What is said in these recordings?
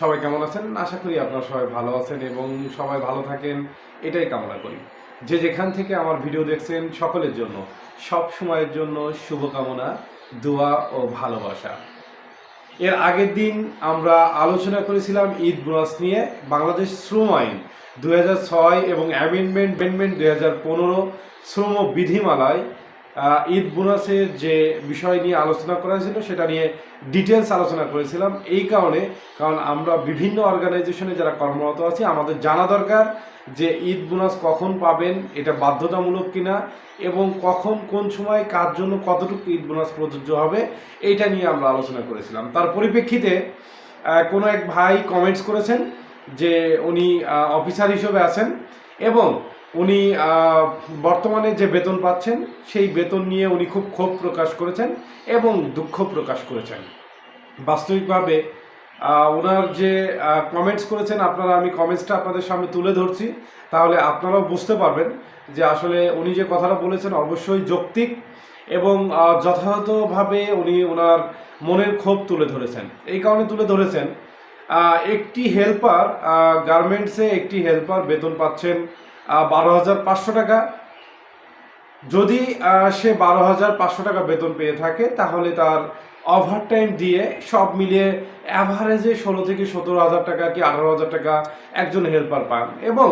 সবাই কেমন আছেন? আশা করি আপনারা সবাই ভালো আছেন এবং সবাই ভালো থাকেন। এটাই কামনা করি। যে যেখান থেকে আমার ভিডিও দেখছেন, সকলের জন্য, সব সময়ের জন্য শুভকামনা, দোয়া ও ভালোবাসা। এর আগের দিন আমরা আলোচনা করেছিলাম ঈদ বোনাস নিয়ে, বাংলাদেশ শ্রম আইন দু এবং অ্যামেন্ডমেন্ট অ্যামেন্ডমেন্ট দু হাজার পনেরো শ্রম বিধিমালায় ঈদ বোনাসের যে বিষয় নিয়ে আলোচনা করা হয়েছিল, সেটা নিয়ে ডিটেলস আলোচনা করেছিলাম। এই কারণে, কারণ আমরা বিভিন্ন অর্গানাইজেশনে যারা কর্মরত আছি, আমাদের জানা দরকার যে ঈদ বোনাস কখন পাবেন, এটা বাধ্যতামূলক কিনা, এবং কখন, কোন সময়, কার জন্য কতটুকু ঈদ বোনাস প্রযোজ্য হবে এইটা নিয়ে আমরা আলোচনা করেছিলাম। তার পরিপ্রেক্ষিতে কোনো এক ভাই কমেন্টস করেছেন যে উনি অফিসার হিসেবে আছেন, এবং উনি বর্তমানে যে বেতন পাচ্ছেন, সেই বেতন নিয়ে উনি খুব ক্ষোভ প্রকাশ করেছেন এবং দুঃখ প্রকাশ করেছেন। বাস্তবিকভাবে ওনার যে কমেন্টস করেছেন, আপনারা, আমি কমেন্টসটা আপনাদের সামনে তুলে ধরছি। তাহলে আপনারাও বুঝতে পারবেন যে আসলে উনি যে কথাটা বলেছেন অবশ্যই যৌক্তিক এবং যথাযথভাবে উনি ওনার মনের ক্ষোভ তুলে ধরেছেন। এই কারণে তুলে ধরেছেন একটি হেল্পার গার্মেন্টসে একটি হেল্পার বেতন পাচ্ছেন বারো হাজার পাঁচশো টাকা। যদি সে বারো হাজার পাঁচশো টাকা বেতন পেয়ে থাকে, তাহলে তার ওভার টাইম দিয়ে সব মিলিয়ে অ্যাভারেজে ষোলো থেকে সতেরো হাজার টাকা কি আঠারো হাজার টাকা একজন হেল্পার পান। এবং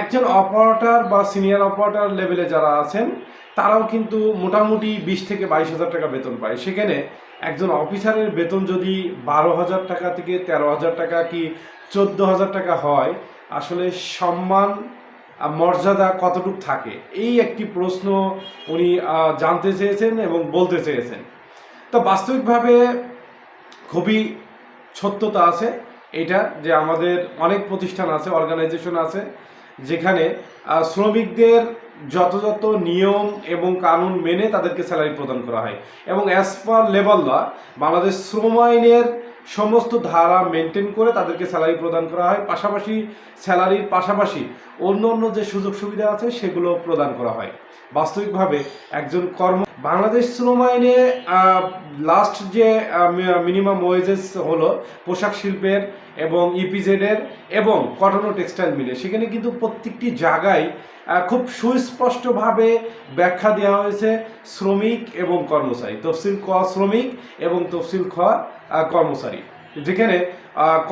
একজন অপারেটার বা সিনিয়র অপারেটার লেভেলে যারা আছেন, তারাও কিন্তু মোটামুটি বিশ থেকে বাইশ হাজার টাকা বেতন পায়। সেখানে একজন অফিসারের বেতন যদি বারো হাজার টাকা থেকে তেরো হাজার টাকা কি চোদ্দ হাজার টাকা হয়, আসলে সম্মান মর্যাদা কতটুকু থাকে? এই একটি প্রশ্ন উনি জানতে চেয়েছেন এবং বলতে চেয়েছেন। তো বাস্তবিকভাবে খুবই সত্যতা আছে এটা, যে আমাদের অনেক প্রতিষ্ঠান আছে অর্গানাইজেশন আছে, যেখানে শ্রমিকদের যত নিয়ম এবং কানুন মেনে তাদেরকে স্যালারি প্রদান করা হয়। এবং as per level law Bangladesh শ্রম আইনের সমস্ত ধারা মেনটেন করে তাদেরকে স্যালারি প্রদান করা হয়। পাশাপাশি স্যালারির পাশাপাশি অন্য অন্য যে সুযোগ সুবিধা আছে, সেগুলো প্রদান করা হয়। বাস্তবিকভাবে একজন কর্ম বাংলাদেশ শ্রম আইনে লাস্ট যে মিনিমাম ওয়েজেস হলো পোশাক শিল্পের এবং ইপিজেডের এবং কটন ও টেক্সটাইল মিলে। সেখানে কিন্তু প্রত্যেকটি জায়গায় খুব সুস্পষ্টভাবে ব্যাখ্যা দেওয়া হয়েছে শ্রমিক এবং কর্মচারী, তফসিল ক শ্রমিক এবং তফসিল খ কর্মচারী। যেখানে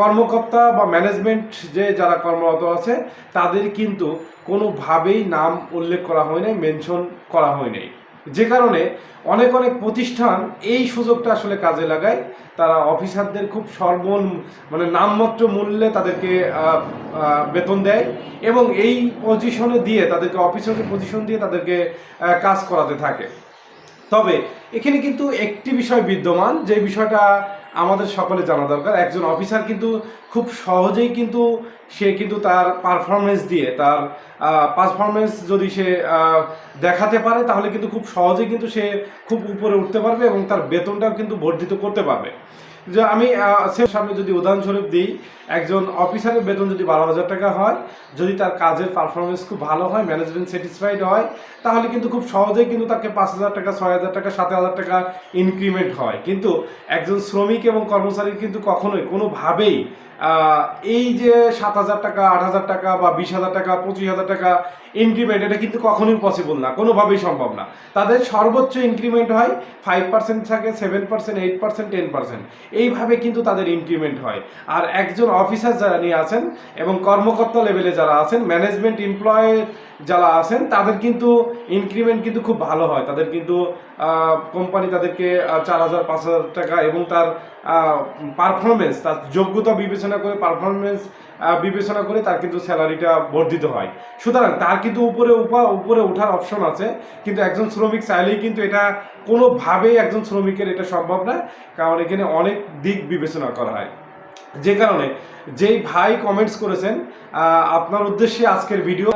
কর্মকর্তা বা ম্যানেজমেন্ট যে যারা কর্মরত আছে, তাদের কিন্তু কোনোভাবেই নাম উল্লেখ করা হয় নাই মেনশন করা হয় নাই। যে কারণে অনেক অনেক প্রতিষ্ঠান এই সুযোগটা আসলে কাজে লাগায়। তারা অফিসারদের খুব সর্ব মানে নামমাত্র মূল্যে তাদেরকে বেতন দেয় এবং এই পজিশনে দিয়ে তাদেরকে অফিসারকে পজিশন দিয়ে তাদেরকে কাজ করাতে থাকে। তবে এখানে কিন্তু একটি বিষয় বিদ্যমান, যে বিষয়টা আমাদের সকলে জানা দরকার। একজন অফিসার কিন্তু খুব সহজেই কিন্তু সে কিন্তু তার পারফরমেন্স দিয়ে, তার পারফরমেন্স যদি সে দেখাতে পারে, তাহলে কিন্তু খুব সহজেই কিন্তু সে খুব উপরে উঠতে পারবে এবং তার বেতনটাও কিন্তু বর্ধিত করতে পারবে। যে আমি সামনে যদি উদাহরণস্বরূপ দিই, একজন অফিসারের বেতন যদি বারো হাজার টাকা হয়, যদি তার কাজের পারফরমেন্স খুব ভালো হয় ম্যানেজমেন্ট স্যাটিসফাইড হয়, তাহলে কিন্তু খুব সহজেই কিন্তু তাকে পাঁচ হাজার টাকা, ছয় হাজার টাকা, সাত হাজার টাকা ইনক্রিমেন্ট হয়। কিন্তু একজন শ্রমিক এবং কর্মচারীর কিন্তু কখনোই, কোনোভাবেই এই যে সাত হাজার টাকা, আট হাজার টাকা বা বিশ হাজার টাকা, পঁচিশ হাজার টাকা ইনক্রিমেন্ট এটা কিন্তু কখনোই পসিবল না, কোনোভাবেই সম্ভব না। তাদের সর্বোচ্চ ইনক্রিমেন্ট হয় ফাইভ পার্সেন্ট থাকে seven percent eight percent ten percent এইভাবে কিন্তু তাদের ইনক্রিমেন্ট হয়। আর একজন অফিসার যারা নিয়ে আছেন এবং কর্মকর্তা লেভেলে যারা আছেন ম্যানেজমেন্ট এমপ্লয় যারা আছেন, তাদের কিন্তু ইনক্রিমেন্ট কিন্তু খুব ভালো হয়। তাদের কিন্তু কোম্পানি তাদেরকে চার হাজার, পাঁচ হাজার টাকা এবং তার পারফরমেন্স তার যোগ্যতা বিবেচনা করে পারফরমেন্স বিবেচনা করে তার কিন্তু স্যালারিটা বর্ধিত হয়। সুতরাং তার কিন্তু উপরে উপা- উপরে ওঠার অপশন আছে, কিন্তু একজন শ্রমিক চাইলেই কিন্তু এটা কোনোভাবেই একজন শ্রমিকের এটা সম্ভব না, কারণ এখানে অনেক দিক বিবেচনা করা হয়। যে কারণে যেই ভাই কমেন্টস করেছেন আপনার উদ্দেশ্যে আজকের ভিডিও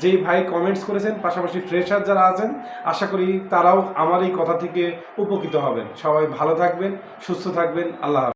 যেই ভাই কমেন্টস করেছেন, পাশাপাশি ফ্রেশার যারা আছেন, আশা করি তারাও আমার এই কথা থেকে উপকৃত হবেন। সবাই ভালো থাকবেন, সুস্থ থাকবেন, আল্লাহ।